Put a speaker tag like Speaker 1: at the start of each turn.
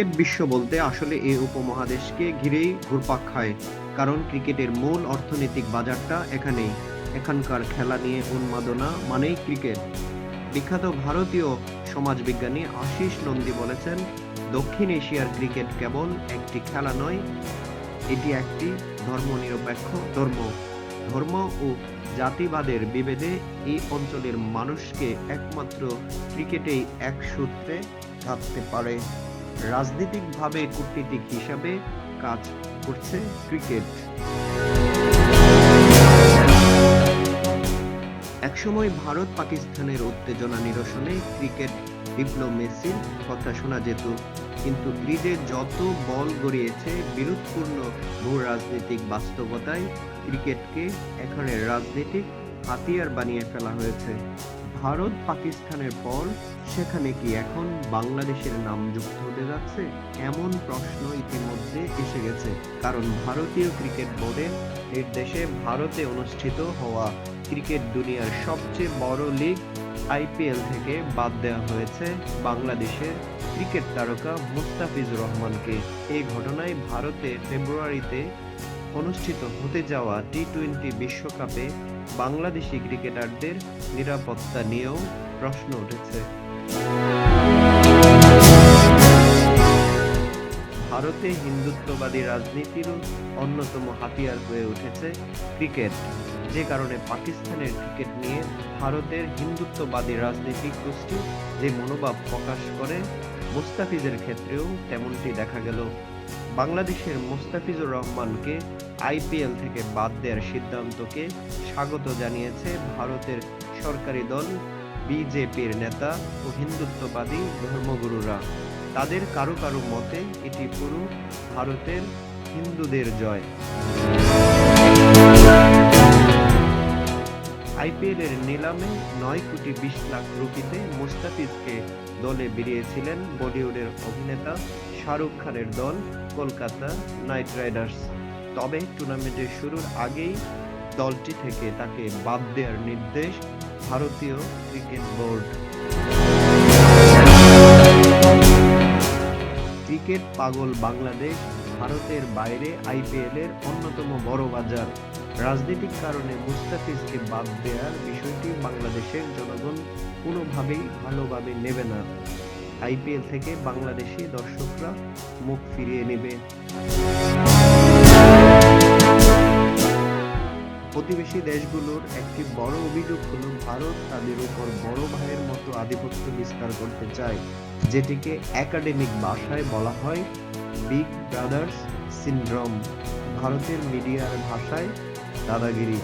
Speaker 1: Cricket বিশ্ব বলতে আসলে এই উপমহাদেশকে ঘিরেই ঘুরপাক খায়, কারণ ক্রিকেটের মূল অর্থনৈতিক বাজারটা এখানেই। এখানকার খেলা নিয়ে উন্মাদনা মানেই ক্রিকেট। বিখ্যাত ভারতীয় সমাজবিজ্ঞানী আশিস নন্দী বলেছেন, দক্ষিণ এশিয়ার ক্রিকেট কেবল একটি খেলা নয়, এটি একটি ধর্মনিরপেক্ষ ধর্ম। ধর্ম ও জাতিবাদের বিভেদে এই অঞ্চলের মানুষকে একমাত্র ক্রিকেটেই এক সূত্রে থাকতে পারে। রাজনৈতিকভাবে কূটনীতিক হিসাবে কাজ করছে ক্রিকেট। একসময় ভারত পাকিস্তানের উত্তেজনা নিরসনে ক্রিকেট ডিপ্লোমেসির কথা শোনা যেত, কিন্তু ক্রিজে যত বল গড়িয়েছে বিরোধপূর্ণ ভূ রাজনৈতিক বাস্তবতায় ক্রিকেটকে এখানে রাজনৈতিক হাতিয়ার বানিয়ে ফেলা হয়েছে। ভারত পাকিস্তানের পর, সেখানে কি এখন বাংলাদেশের নাম যুক্ত হতে যাচ্ছে? এমন প্রশ্ন ইতিমধ্যে এসে গেছে। কারণ ভারতীয় ক্রিকেট বোর্ডের নির্দেশে ভারতে অনুষ্ঠিত হওয়া ক্রিকেট দুনিয়ার সবচেয়ে বড় লিগ আইপিএল থেকে বাদ দেওয়া হয়েছে বাংলাদেশের ক্রিকেট তারকা মুস্তাফিজুর রহমানকে। এই ঘটনায় ভারতে ফেব্রুয়ারিতে অনুষ্ঠিত হতে যাওয়া টি টোয়েন্টি বিশ্বকাপে বাংলাদেশি ক্রিকেটারদের নিরাপত্তা নিয়েও প্রশ্ন উঠেছে। ভারতে হিন্দুত্ববাদী রাজনীতিরও অন্যতম হাতিয়ার হয়ে উঠেছে ক্রিকেট। যে কারণে পাকিস্তানের ক্রিকেট নিয়ে ভারতের হিন্দুত্ববাদী রাজনৈতিক গোষ্ঠী যে মনোভাব প্রকাশ করে, মুস্তাফিজের ক্ষেত্রেও তেমনটি দেখা গেল। বাংলাদেশের মুস্তাফিজুর রহমানকে আইপিএল থেকে বাদ দেওয়ার সিদ্ধান্তকে স্বাগত জানিয়েছে ভারতের সরকারি দল, বিজেপির নেতা ও হিন্দুত্ববাদী ধর্মগুরুরা। তাদের কারও কারও মতে এটি পুরো ভারতের হিন্দুদের জয়। আইপিএল এর নিলামে নয় কোটি বিশ লাখ রুপিতে মুস্তাফিজকে দলে বেরিয়েছিলেন বলিউডের অভিনেতা শাহরুখ খানের দল, কলকাতা নাইট রাইডার্স। তবে টুর্নামেন্টের শুরুর আগেই দলটি থেকে তাকে বাদ দেওয়ার নির্দেশ ভারতীয় ক্রিকেট বোর্ড। ক্রিকেট পাগল বাংলাদেশ ভারতের বাইরে আইপিএল এর অন্যতম বড় বাজার। রাজনৈতিক কারণে মুস্তাফিজকে বাদ দেওয়ার বিষয়টি বাংলাদেশের জনগণ কোনোভাবেই ভালোভাবে নেবে না। আইপিএল থেকে বাংলাদেশি দর্শকরা মুখ ফিরিয়ে নেবে। প্রতিবেশী দেশগুলোর একটি বড় অভিযোগ হল, ভারত তাদের উপর বড় ভাইয়ের মতো আধিপত্য বিস্তার করতে চায়, যেটিকে একাডেমিক ভাষায় বলা হয় বিগ ব্রাদার্স সিন্ড্রোম। ভারতের মিডিয়ার ভাষায় দাদাগিরি।